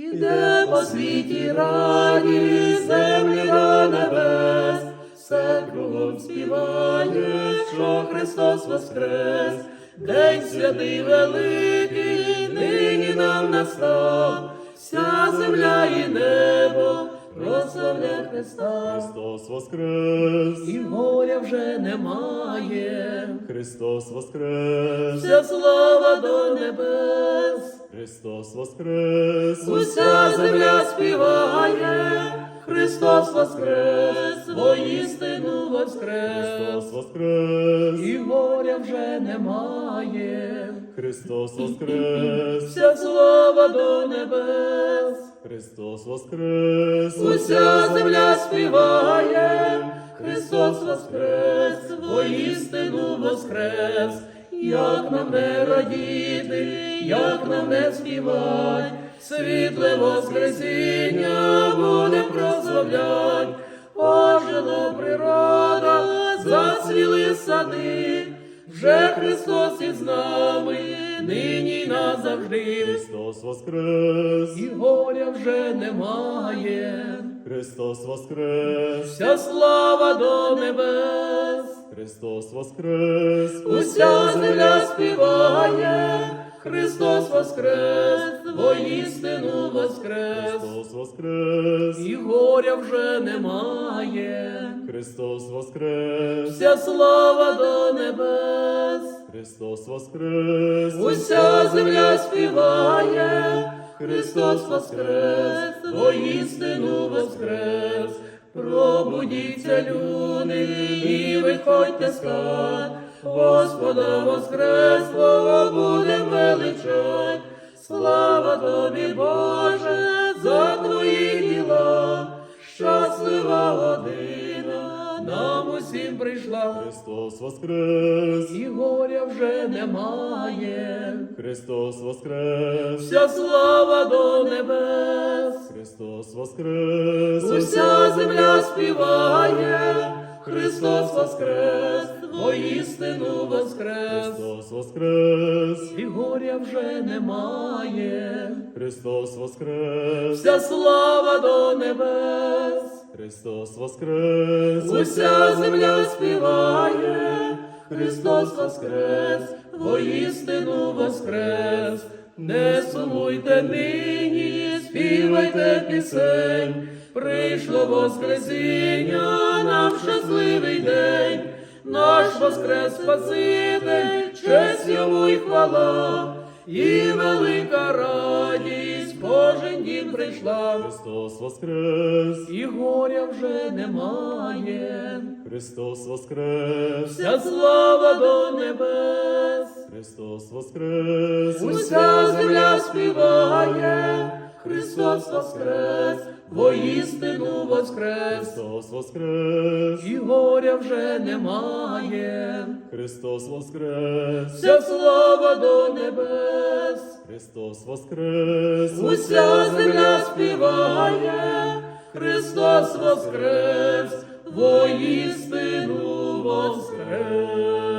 Іде по світі раді, землі до небес, все кругом співає, що Христос воскрес, День святий великий, нині нам настав, вся земля і небо прославля Христа. Христос воскрес! І горя вже немає, Христос воскрес! вся слава до небес. Христос воскрес! Уся земля співає, Христос воскрес, воістину воскрес, Христос воскрес! і горя вже немає, Христос воскрес! вся слава до небес, Христос воскрес! уся земля співає, Христос воскрес, воістину воскрес, як нам не радіти, як нам не співать, світле воскресіння буде прославлять, ожила природа, зацвіли сади, вже Христос із нами, нині й назавжди. Христос воскрес! І горя вже немає, Христос воскрес! вся слава до небес, Христос воскрес! уся земля співає, Христос воскрес, воістину воскрес, Христос воскрес! і горя вже немає, Христос воскрес! вся слава до небес, Христос воскрес! уся земля співає, Христос воскрес, воістину воскрес. Пробудіться, люди, і виходьте з хат, Господа воскреслого буде величать. Слава тобі, Боже, за твої діла, щаслива година, усім прийшла. Христос воскрес! І горя вже немає, Христос воскрес! вся слава до небес, Христос воскрес! уся земля співає, Христос воскрес, воістину воскрес, Христос воскрес! і горя вже немає, Христос воскрес! вся слава до небес, Христос воскрес! уся земля співає, Христос воскрес, воістину воскрес, не сумуйте нині, співайте пісень, прийшло Воскресіння, нам щасливий день, наш воскрес Спаситель, честь йому й хвала, і велика радість, прийшла. Христос воскрес! І горя вже немає, Христос воскрес! вся слава до небес, Христос воскрес! уся земля співає, Христос воскрес, воістину воскрес, Христос воскрес! і горя вже немає, Христос воскрес! вся слава до Христос воскрес! уся земля співає, Христос воскрес, воістину воскрес.